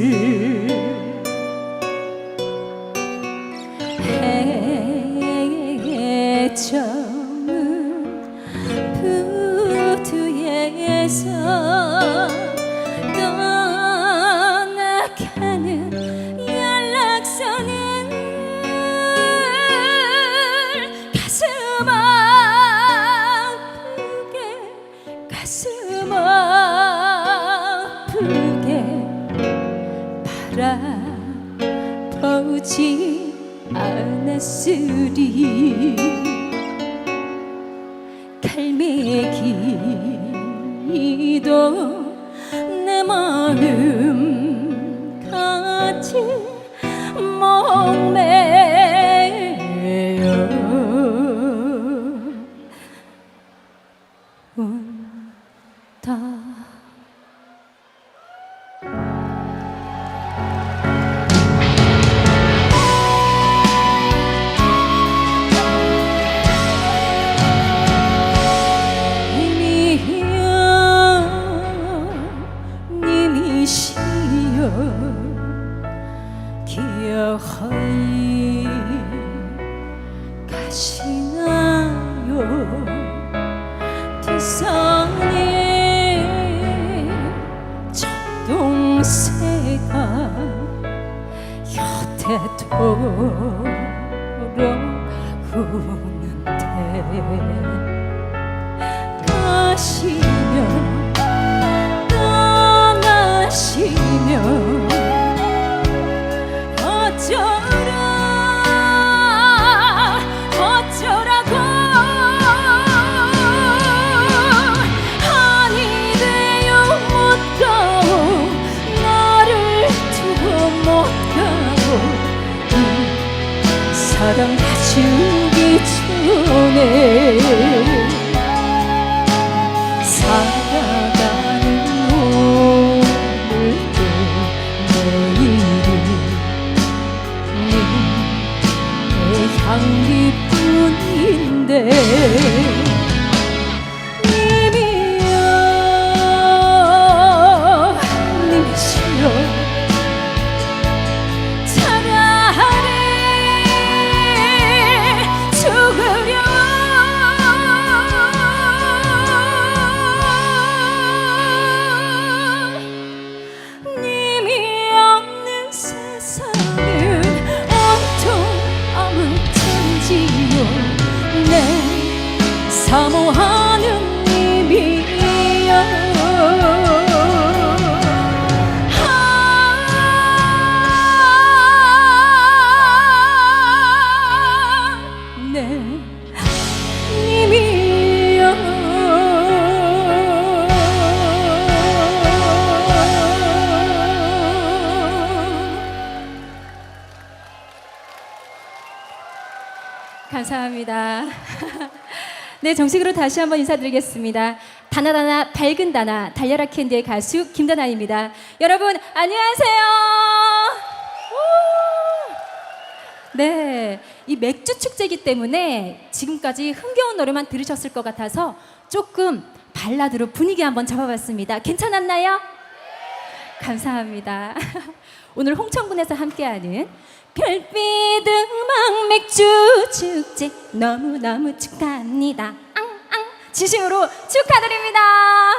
것 않았으리. 갈매기도 기억하이 가시나요? 두산에 첫동새가 여태도록 우는데 가시며 떠나시며 사랑 가주기 전에 살아가는 오늘도 내일이 내 향기뿐인데 네, 정식으로 다시 한번 인사드리겠습니다. 다나다나 밝은 다나 달려라 캔디의 가수 김다나입니다. 여러분 안녕하세요. 우! 네, 이 맥주 축제이기 때문에 지금까지 흥겨운 노래만 들으셨을 것 같아서 조금 발라드로 분위기 한번 잡아봤습니다. 괜찮았나요? 감사합니다. 오늘 홍천군에서 함께하는 별빛 음악 맥주 축제 너무너무 축하합니다. 진심으로 축하드립니다. 우!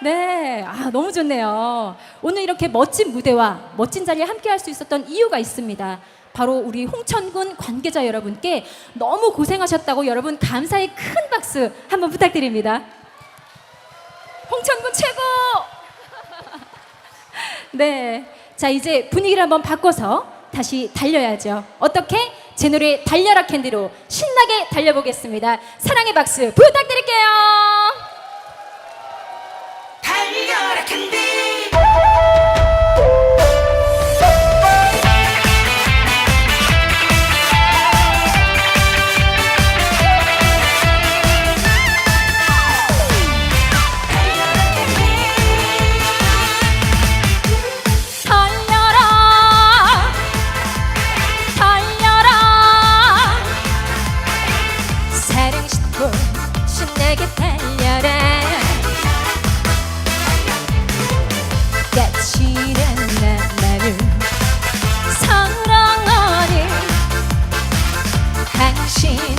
네, 아 너무 좋네요. 오늘 이렇게 멋진 무대와 멋진 자리에 함께 할 수 있었던 이유가 있습니다. 바로 우리 홍천군 관계자 여러분께 너무 고생하셨다고 여러분 감사의 큰 박수 한번 부탁드립니다. 홍천군 최고! 네. 자, 이제 분위기를 한번 바꿔서 다시 달려야죠. 어떻게? 제 노래 달려라 캔디로 신나게 달려보겠습니다. 사랑의 박수 부탁드릴게요. 달려라 캔디 까칠한 나를 사랑하니 당신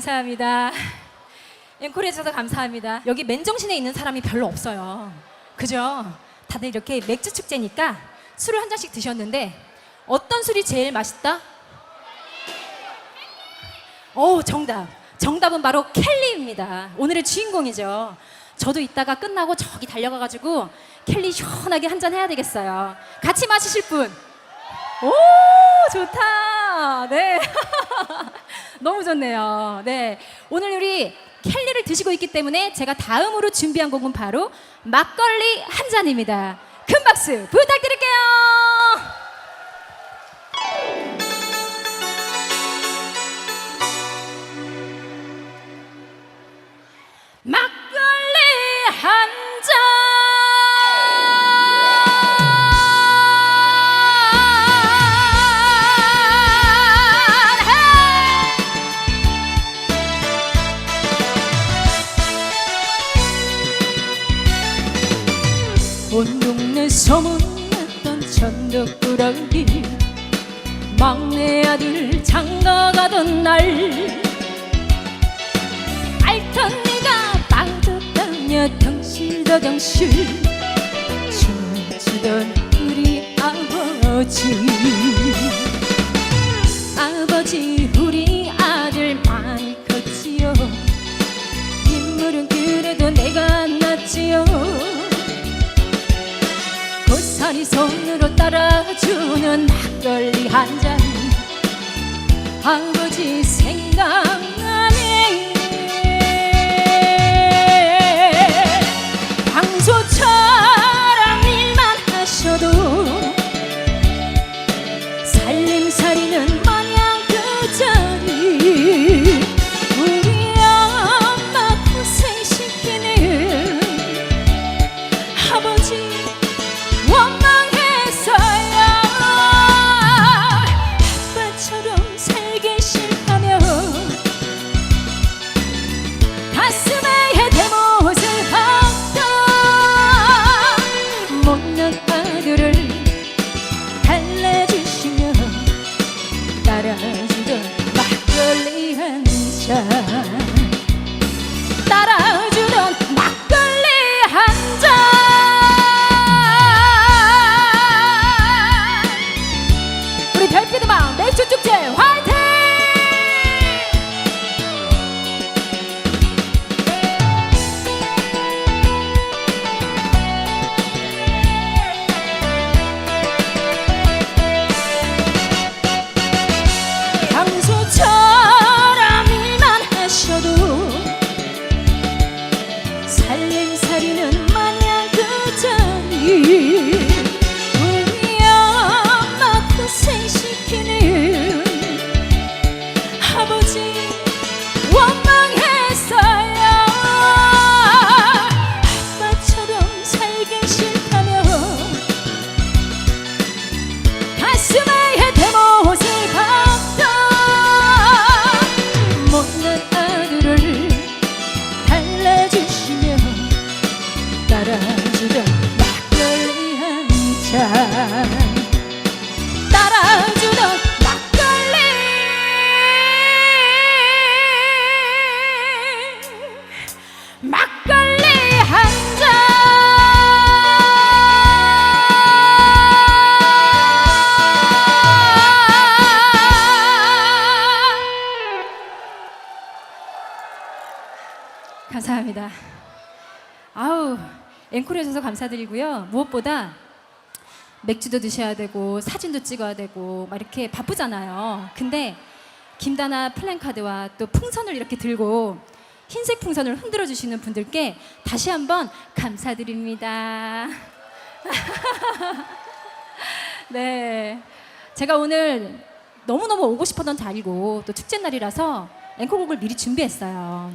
감사합니다. 앵콜 해 주셔서 감사합니다. 여기 맨정신에 있는 사람이 별로 없어요. 그죠? 다들 이렇게 맥주 축제니까 술을 한 잔씩 드셨는데 어떤 술이 제일 맛있다? 오, 정답. 정답은 바로 켈리입니다. 오늘의 주인공이죠. 저도 이따가 끝나고 저기 달려가가지고 켈리 시원하게 한 잔 해야 되겠어요. 같이 마시실 분? 오, 좋다. 네. 너무 좋네요. 네. 오늘 우리 켈리를 드시고 있기 때문에 제가 다음으로 준비한 곡은 바로 막걸리 한 잔입니다. 큰 박수 부탁드릴게요. 천덕꾸러기 막내 아들 장가가던 날. 알던 네가 빠졌다며 덩실더덩실 춤추던 우리 아버지. 아버지 우리 아들 많이 컸지요. 인물은 그래도 내가 낫지요. 고사리 손으로 따라 주는 막걸리 한 잔. 아버지 생각 주셔서 감사드리고요. 무엇보다 맥주도 드셔야 되고 사진도 찍어야 되고 막 이렇게 바쁘잖아요. 근데 김다나 플랜카드와 또 풍선을 이렇게 들고 흰색 풍선을 흔들어 주시는 분들께 다시 한번 감사드립니다. 네. 제가 오늘 너무너무 오고 싶었던 자리고 또 축제 날이라서 앵콜곡을 미리 준비했어요.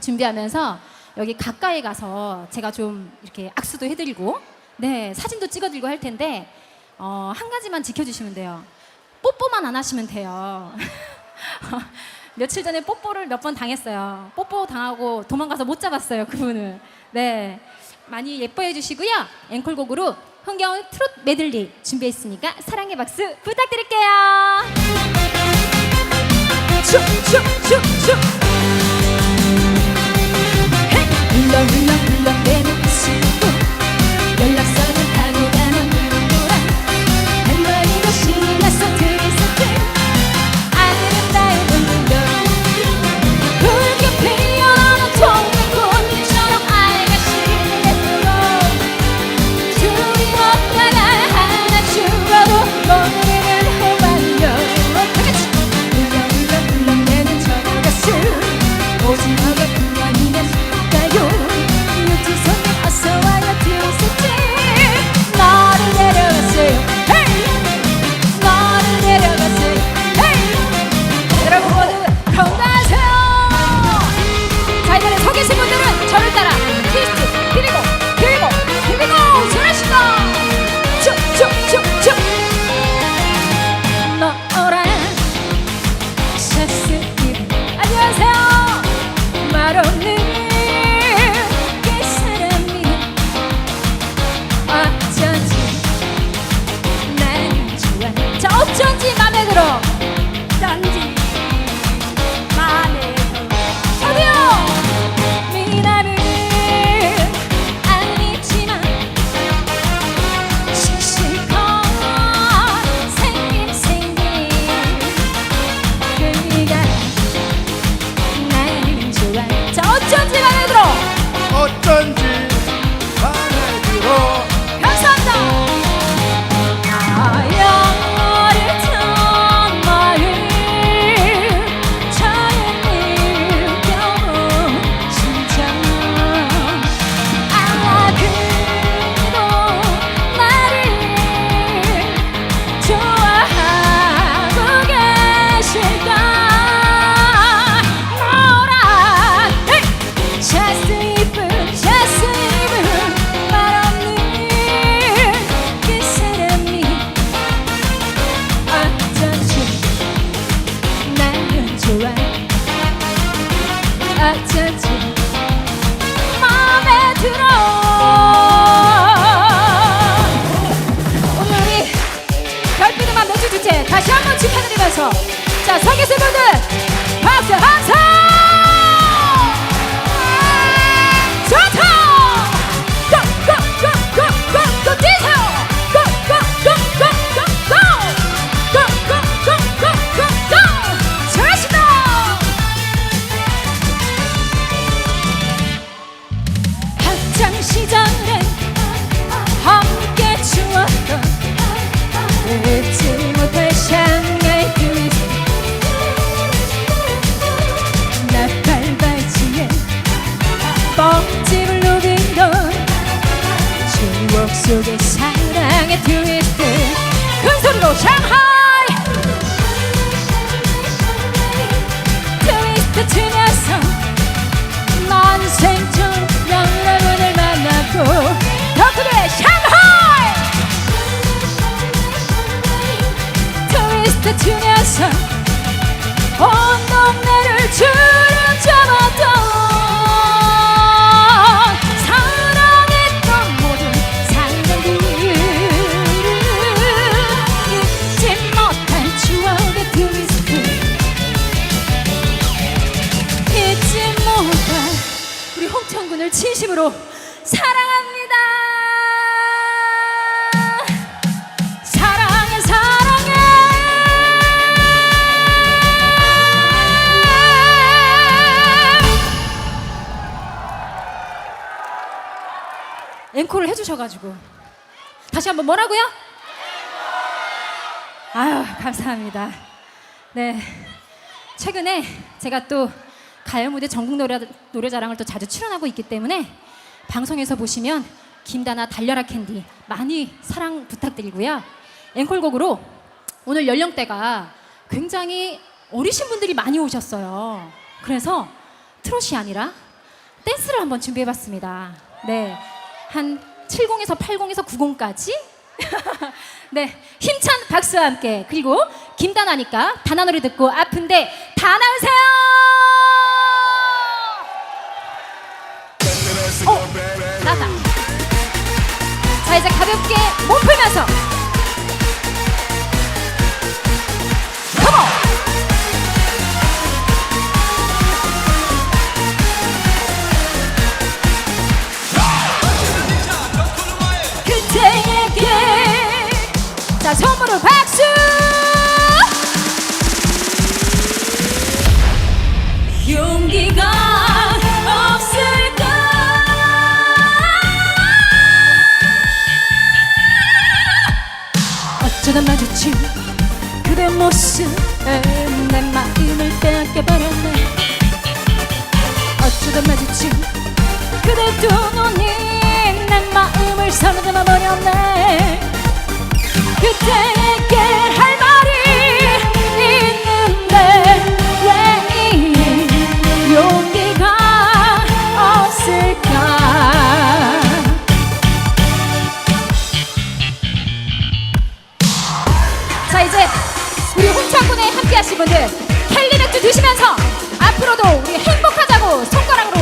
준비하면서 여기 가까이 가서 제가 좀 이렇게 악수도 해드리고 네 사진도 찍어드리고 할 텐데 어, 한 가지만 지켜주시면 돼요. 뽀뽀만 안 하시면 돼요. 며칠 전에 뽀뽀를 몇 번 당했어요. 뽀뽀 당하고 도망가서 못 잡았어요 그분을. 네 많이 예뻐해 주시고요. 앵콜곡으로 흥겨운 트롯 메들리 준비했으니까 사랑의 박수 부탁드릴게요. 춤 춤 춤 춤 어쩐지 마음에 들어. 오늘 우리 별빛음악 맥주 주제 다시 한번 축하드리면서 자 서 계신 분들 박수 함성 상하이 트위스트 그 치면서 난 생중 영락원을 만났고 덕후의 상하이 트위스트 치면서 우리 홍천군을 진심으로 사랑합니다 사랑해 사랑해 앵콜을 해주셔가지고 다시 한번 뭐라고요? 아유 감사합니다. 네 최근에 제가 또 가요 무대 전국 노래 노래자랑을 또 자주 출연하고 있기 때문에 방송에서 보시면 김다나 달려라 캔디 많이 사랑 부탁드리고요. 앵콜곡으로 오늘 연령대가 굉장히 어리신 분들이 많이 오셨어요. 그래서 트롯이 아니라 댄스를 한번 준비해봤습니다. 네, 한 70에서 80에서 90까지. 네, 힘찬 박수와 함께 그리고 김다나니까 다나 노래 듣고 아픈데 다 나으세요. 나다. 자 이제 가볍게 몸 풀면서. 자 처음으로 박수 용기가 모습에 내 마음을 빼앗겨버렸네. 어쩌다 마주친 그대 두 눈이 내 마음을 사로잡아 버렸네. 그대 분들 맥주 드시면서 앞으로도 우리 행복하자고 손가락으로